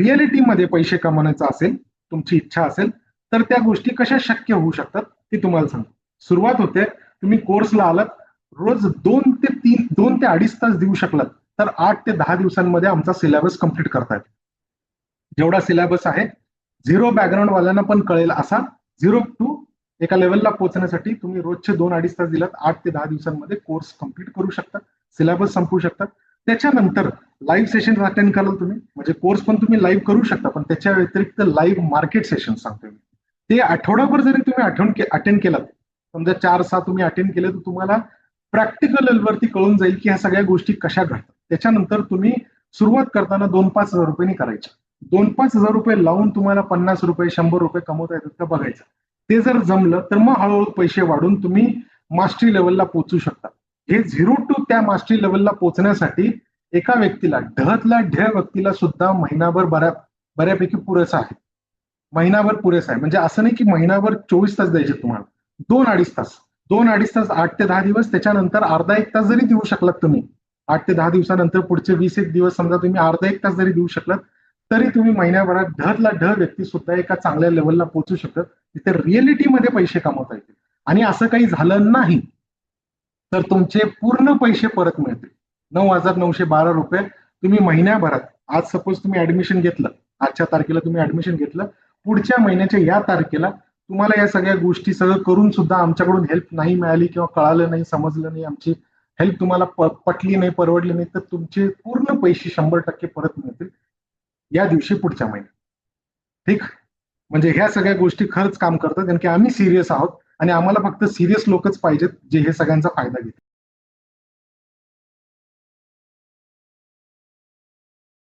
रिअलिटीमध्ये पैसे कमवण्याचं असेल तुमची इच्छा असेल तर त्या गोष्टी कशा शक्य होऊ शकतात ते तुम्हाला सांगतो. सुरुवात होते तुम्ही कोर्सला आलात रोज दोन ते तीन दोन ते अडीच तास देऊ शकलात तर आठ ते दहा दिवसांमध्ये आमचा सिलेबस कंप्लीट करतायत. जेवढा सिलेबस आहे झिरो बॅकग्राऊंड वाल्यांना पण कळेल असा झिरो टू एका लेवलला पोहोचण्यासाठी तुम्ही रोजचे दोन अडीच तास दिलात आठ ते दहा दिवसांमध्ये कोर्स कंप्लीट करू शकता सिलेबस संपवू शकतात त्याच्यानंतर लाईव्ह सेशन अटेंड कराल तुम्ही. म्हणजे कोर्स पण तुम्ही लाईव्ह करू शकता पण त्याच्या व्यतिरिक्त लाईव्ह मार्केट सेशन सांगतोय मी. ते आठवडाभर जरी तुम्ही आठवण अटेंड केलात समजा चार सहा तुम्ही अटेंड केले तर तुम्हाला प्रॅक्टिकल लेवलवरती कळून जाईल की ह्या सगळ्या गोष्टी कशा घडतात. त्याच्यानंतर तुम्ही सुरुवात करताना दोन पाच हजार रुपयांनी करायच्या दोन पाच हजार रुपये लावून तुम्हाला पन्नास रुपये शंभर रुपये कमवता येतात का बघायचं. ते जर जमलं तर मग हळूहळू पैसे वाढून तुम्ही मास्टरी लेवलला पोहोचू शकता. हे झिरो टू त्या मास्टरी लेवलला पोहोचण्यासाठी एका व्यक्तीला ढहतल्या ढ व्यक्तीला सुद्धा महिनाभर बऱ्या बऱ्यापैकी पुरेसा आहे. महिनाभर पुरेसा आहे. म्हणजे असं नाही की महिनाभर चोवीस तास द्यायचे तुम्हाला. दोन अडीच तास. दोन अडीच तास आठ ते दहा दिवस त्याच्यानंतर अर्धा एक तास जरी देऊ शकलात तुम्ही आठ ते दहा दिवसानंतर पुढचे वीस एक दिवस समजा तुम्ही अर्धा एक तास जरी देऊ शकलात तरी तुम्ही महिन्याभरात ढहतला ढ व्यक्ती सुद्धा एका चांगल्या लेवलला पोहोचू शकतात. तिथे रिअलिटीमध्ये पैसे कमवता येतील. आणि असं काही झालं नाही तर तुमचे पूर्ण पैसे परत मिळतील. नऊ हजार नऊशे बारा रुपये तुम्ही महिन्याभरात. आज सपोज तुम्ही ऍडमिशन घेतलं आजच्या तारखेला तुम्ही ऍडमिशन घेतलं पुढच्या महिन्याच्या या तारखेला तुम्हाला या सगळ्या गोष्टी सगळं करून सुद्धा आमच्याकडून हेल्प नाही मिळाली किंवा कळालं नाही समजलं नाही आमची हेल्प तुम्हाला पटली नाही परवडली नाही तर तुमचे पूर्ण पैसे शंभर टक्के परत मिळतील या दिवशी पुढच्या महिन्यात. ठीक? म्हणजे ह्या सगळ्या गोष्टी खरंच काम करतात कारण की आम्ही सिरियस आहोत आणि आम्हाला फक्त सिरियस लोकच पाहिजेत जे हे सगळ्यांचा फायदा घेतील.